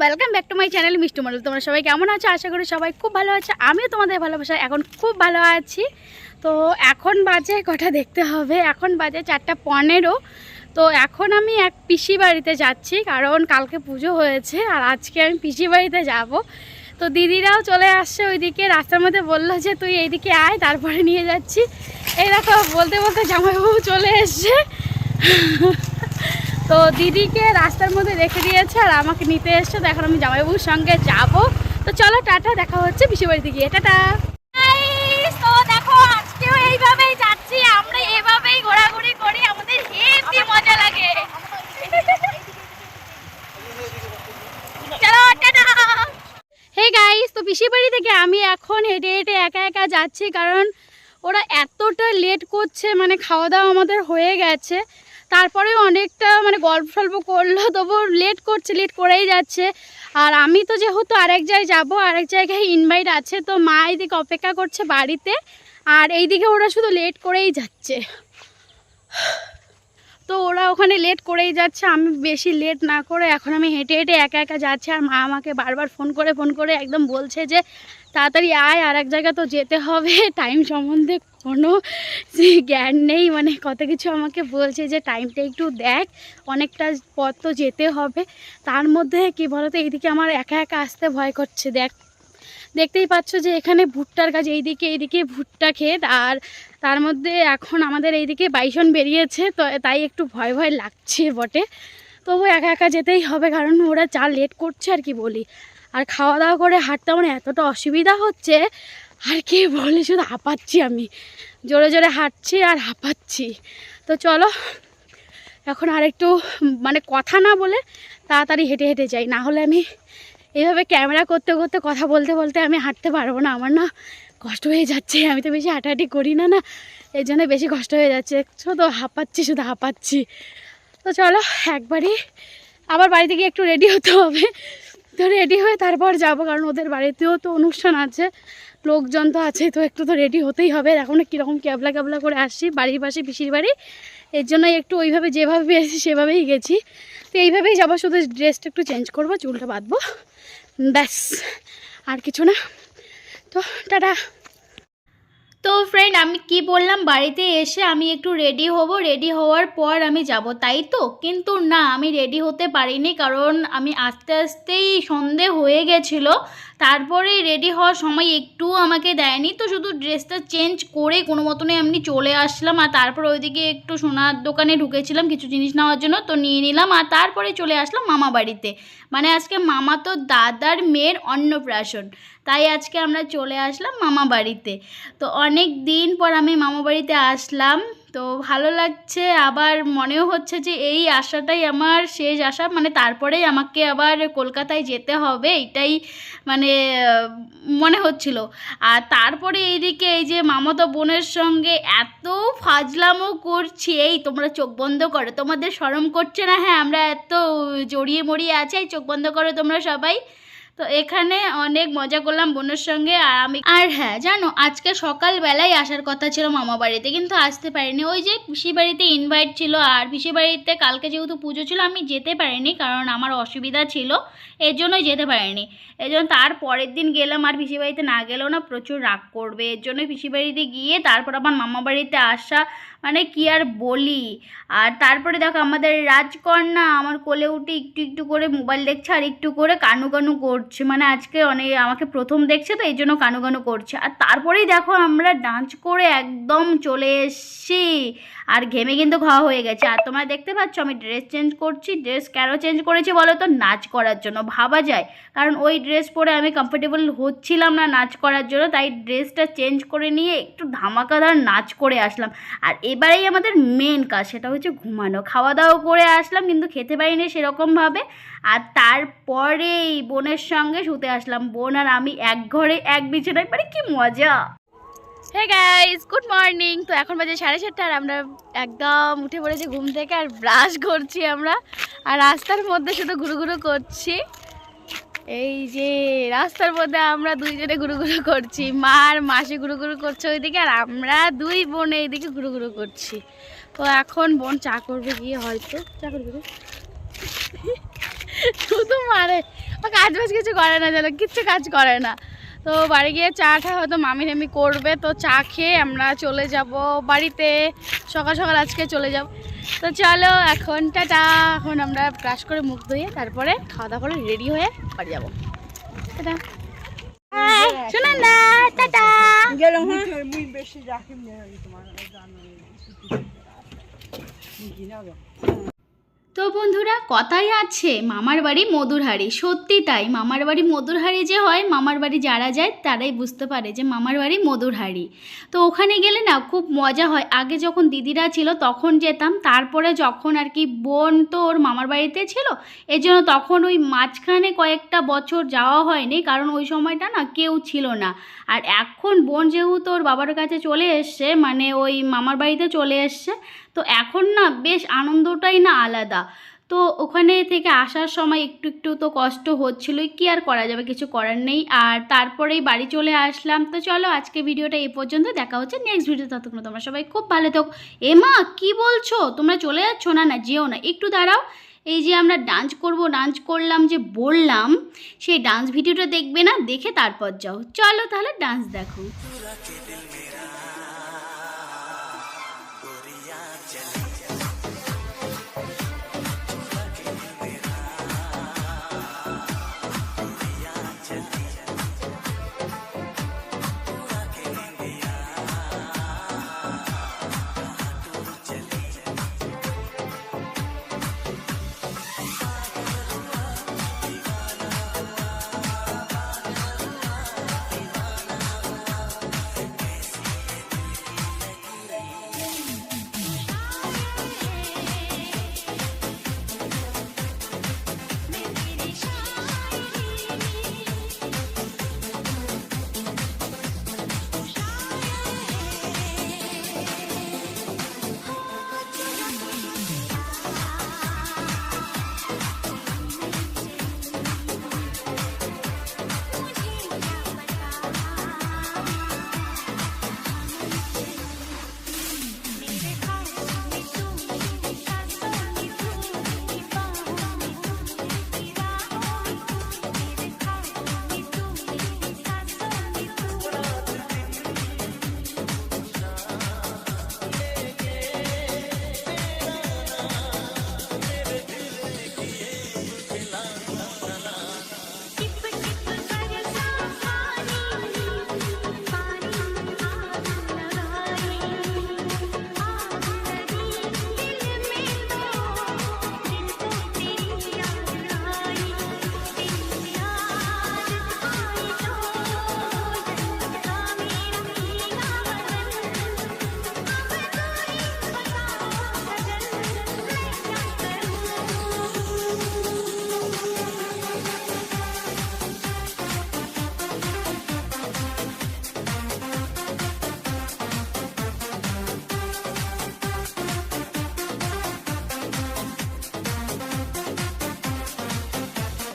Welcome back to my channel মিষ্টি model তোমরা সবাই কেমন আছো? আশা করি সবাই খুব ভালো আছে। আমিও তোমাদের ভালোবাসা এখন খুব ভালো আছি। তো এখন বাজে কটা দেখতে হবে? এখন বাজে চারটা পনেরো। তো এখন আমি এক পিসি বাড়িতে যাচ্ছি, কারণ কালকে পুজো হয়েছে আর আজকে আমি পিসি বাড়িতে যাব। তো দিদিরাও চলে আসছে ওইদিকে, রাস্তার মধ্যে বলল যে, তুই এইদিকে আয়, তারপরে নিয়ে যাচ্ছি। এই দেখো, বলতে বলতে জামাইবাবু চলে এসছে। তো দিদিকে রাস্তার মধ্যে রেখে দিয়েছে আর আমাকে নিতে এসছে। তো এখন আমি জামাইবাবুর সঙ্গে যাব। তো চলো টাটা দেখা হচ্ছে পিসি বাড়িতে গিয়ে। টাটা। তো দেখো আজকেও এইভাবেই যাচ্ছি। আমরা এভাবেই ঘোরাঘুরি করি। আমাদের হেভি মজা লাগে। চলো টাটা। হে গাইস তো পিসি বাড়ি থেকে আমি এখন হেঁটে হেঁটে একা একা যাচ্ছি কারণ ওরা এতটা লেট করছে মানে খাওয়া দাওয়া আমাদের হয়ে গেছে। তারপরে অনেকটা মানে গল্প সল্প করল তবু লেট করছে লেট করেই যাচ্ছে। আর আমি তো যেহেতু আরেক জায়গায় যাব, আরেক জায়গায় ইনভাইট আছে, তো মা এইদিকে অপেক্ষা করছে বাড়িতে। আর এইদিকে ওরা শুধু লেট করেই যাচ্ছে। তো ওরা ওখানে লেট করেই যাচ্ছে, আমি বেশি লেট না করে এখন আমি হেঁটে হেঁটে একা একা যাচ্ছি। আর মা আমাকে বারবার ফোন করে ফোন করে একদম বলছে যে, তাড়াতাড়ি আয় আর এক জায়গা তো যেতে হবে টাইম সম্বন্ধে কোনো জ্ঞান নেই মানে কত কিছু আমাকে বলছে যে টাইমটা একটু দেখ, অনেকটা পথ তো যেতে হবে। তার মধ্যে কি বলতো, এইদিকে আমার একা একা আসতে ভয় করছে, দেখ। দেখতেই পাচ্ছ যে এখানে ভুট্টার গাছ, এইদিকে এইদিকে ভুট্টা ক্ষেত, আর তার মধ্যে এখন আমাদের এইদিকে বাইসন বেরিয়েছে, তো তাই একটু ভয় ভয় লাগছে বটে। তবু একা একা যেতেই হবে, কারণ ওরা যা লেট করছে আর কি বলি। আর খাওয়া দাওয়া করে হাঁটতে আমার এতটা অসুবিধা হচ্ছে আর কি বলে, শুধু হাঁপাচ্ছি আমি। জোরে জোরে হাঁটছি আর হাঁপাচ্ছি। তো চলো, এখন আর একটু মানে কথা না বলে তাড়াতাড়ি হেঁটে হেঁটে যাই। না হলে আমি এইভাবে ক্যামেরা করতে করতে কথা বলতে বলতে আমি হাঁটতে পারব না। আমার না কষ্ট হয়ে যাচ্ছে। আমি তো বেশি হাঁটাহাঁটি করি না না। এই জন্য বেশি কষ্ট হয়ে যাচ্ছে। শুধু হাঁপাচ্ছি শুধু হাঁপাচ্ছি। তো চলো, একবারই আবার বাড়িতে গিয়ে একটু রেডি হতে হবে। তো রেডি হয়ে তারপর যাব, কারণ ওদের বাড়িতেও তো অনুষ্ঠান আছে। লোকজন তো আছে, তো একটু তো রেডি হতেই হবে। এখন কীরকম ক্যাবলা ক্যাবলা করে আসছি, বাড়ির পাশে পিসির বাড়ি। এর জন্যই একটু ওইভাবে যেভাবে পেয়েছি সেভাবেই গেছি। তো এইভাবেই যাব, শুধু ড্রেসটা একটু চেঞ্জ করব, চুলটা বাঁধবো। ব্যাস, আর কিছু না। তো টাটা। তো ফ্রেন্ড আমি কি বললাম? বাড়িতে এসে আমি একটু রেডি হব। রেডি হওয়ার পর আমি যাব, তাই তো? কিন্তু না, আমি রেডি হতে পারিনি কারণ আমি আস্তে আস্তেই সন্ধে হয়ে গেছিল। তারপরে রেডি হওয়ার সময় একটুও আমাকে দেয়নি। তো শুধু ড্রেসটা চেঞ্জ করে কোনো মতনে আমি চলে আসলাম আর তারপর ওইদিকে একটু সোনার দোকানে ঢুকেছিলাম কিছু জিনিস নেওয়ার জন্য। তো নিয়ে নিলাম আর তারপরে চলে আসলাম মামা বাড়িতে। মানে আজকে মামা তো দাদার মেয়ের অন্নপ্রাশন। তাই আজকে আমরা চলে আসলাম মামা বাড়িতে। তো অনেক দিন পর আমি মামা বাড়িতে আসলাম। তো ভালো লাগছে, আবার মনেও হচ্ছে যে এই আশাটাই আমার শেষ আশা। মানে তারপরেই আমাকে আবার কলকাতায় যেতে হবে, এটাই মানে মনে হচ্ছিল। আর তারপরে এইদিকে এই যে মামাতো বোনের সঙ্গে এত ফাজলামও করছি, এই তোমরা চোখ বন্ধ করো, তোমাদের শরম করছে না? হ্যাঁ আমরা এত জড়িয়ে মরিয়ে আছি চোখ বন্ধ করো তোমরা সবাই। তো এখানে অনেক মজা করলাম বোনের সঙ্গে আর আমি আর হ্যাঁ জানো, আজকে সকালবেলায় আসার কথা ছিল মামা বাড়িতে, কিন্তু আসতে পারিনি। ওই যে পিসি বাড়িতে ইনভাইট ছিল আর পিসি বাড়িতে কালকে যেহেতু পুজো ছিল, আমি যেতে পারিনি কারণ আমার অসুবিধা ছিল, এর জন্যই যেতে পারিনি। এই জন্য তার পরের দিন গেলাম আর পিসি বাড়িতে না গেলেও না প্রচুর রাগ করবে। এর জন্য পিসি বাড়িতে গিয়ে তারপর আমার মামা বাড়িতে আসা মানে কি আর বলি? আর তারপরে দেখো, আমাদের রাজকন্যা আমার কোলে উঠে একটু একটু করে মোবাইল দেখছে আর একটু করে কানু কানু করছে। মানে আজকে অনেক, আমাকে প্রথম দেখছে তো, এই জন্য কানু কানু করছে। আর তারপরেই দেখো আমরা ডান্স করে একদম চলে এসছি। আর ঘেমে কিন্তু খাওয়া হয়ে গেছে। আর তোমরা দেখতে পাচ্ছ, আমি ড্রেস চেঞ্জ করছি। ড্রেস কেন চেঞ্জ করেছি বলো তো? নাচ করার জন্য। ভাবা যায়। কারণ ওই ড্রেস পরে আমি কমফোর্টেবল হচ্ছিলাম না নাচ করার জন্য। তাই ড্রেসটা চেঞ্জ করে নিয়ে একটু ধামাকাদার নাচ করে আসলাম। আর এবারেই আমাদের মেন কাজ, সেটা হচ্ছে ঘুমানো। খাওয়া দাওয়া করে আসলাম, কিন্তু খেতে পারিনি সেরকমভাবে। আর তারপরেই বোনের সঙ্গে শুতে আসলাম। বোন আর আমি এক ঘরে এক বিছানায়। মানে কি মজা! হে গাইস গুড মর্নিং তো এখন বাজে সাড়ে সাতটা আর আমরা একদম উঠে পড়েছি ঘুম থেকে আর ব্রাশ করছি আমরা। আর রাস্তার মধ্যে শুধু ঘুরু ঘুরু করছি। এই যে রাস্তার মধ্যে আমরা দুইজনে ঘুরু ঘুরু করছি। মা আর মাসি ঘুরু ঘুরু করছে ওইদিকে আর আমরা দুই বোন এইদিকে ঘুরু ঘুরু করছি। তো এখন বোন চা করবে গিয়ে হয়তো। চা করবে? শুধু মারে। কাজ বাজ কিছু করে না যেন কিচ্ছু কাজ করে না। তো বাড়ি গিয়ে চা টা হয়তো মামি টামি করবে। তো চা খেয়ে আমরা চলে যাব বাড়িতে। সকাল সকাল আজকে চলে যাব। তো চলো এখন টাটা। এখন আমরা ব্রাশ করে মুখ ধুয়ে তারপরে খাওয়া দাওয়া করে রেডি হয়ে বাড়ি যাব। টাটা। শোনা না টাটা। গেলাম হ্যাঁ। বেশি রাখি তোমার জানো তো বন্ধুরা, কথাই আছে, মামার বাড়ি মধুর হাড়ি সত্যি তাই, মামার বাড়ি মধুর হাড়ি যে হয়, মামার বাড়ি যারা যায়, তারাই বুঝতে পারে যে মামার বাড়ি মধুর হাড়ি তো ওখানে গেলে না, খুব মজা হয়। আগে যখন দিদিরা ছিল, তখন যেতাম। তারপরে যখন আর কি বোন তো ওর মামার বাড়িতে ছিল এই জন্য তখন ওই মাঝখানে কয়েকটা বছর যাওয়া হয়নি, কারণ ওই সময়টা না কেউ ছিল না। আর এখন বোন যেহেতু ওর বাবার কাছে চলে এসছে মানে ওই মামার বাড়িতে চলে এসছে তো এখন না বেশ আনন্দটাই না আলাদা। তো ওখানে থেকে আসার সময় একটু একটু তো কষ্ট হচ্ছিলোই, কি আর করা যাবে? কিছু করার নেই। আর তারপরেই বাড়ি চলে আসলাম। তো চলো আজকে ভিডিওটা এই পর্যন্ত। দেখা হচ্ছে নেক্সট ভিডিও ততক্ষণ তোমরা সবাই খুব ভালো থাকো। এ মা, কী বলছো? তোমরা চলে যাচ্ছ না না যেও না? একটু দাঁড়াও। এই যে আমরা ডান্স করব ডান্স করলাম যে বললাম, সেই ডান্স ভিডিওটা দেখবে না? দেখে তারপর যাও। চলো তাহলে ডান্স দেখো।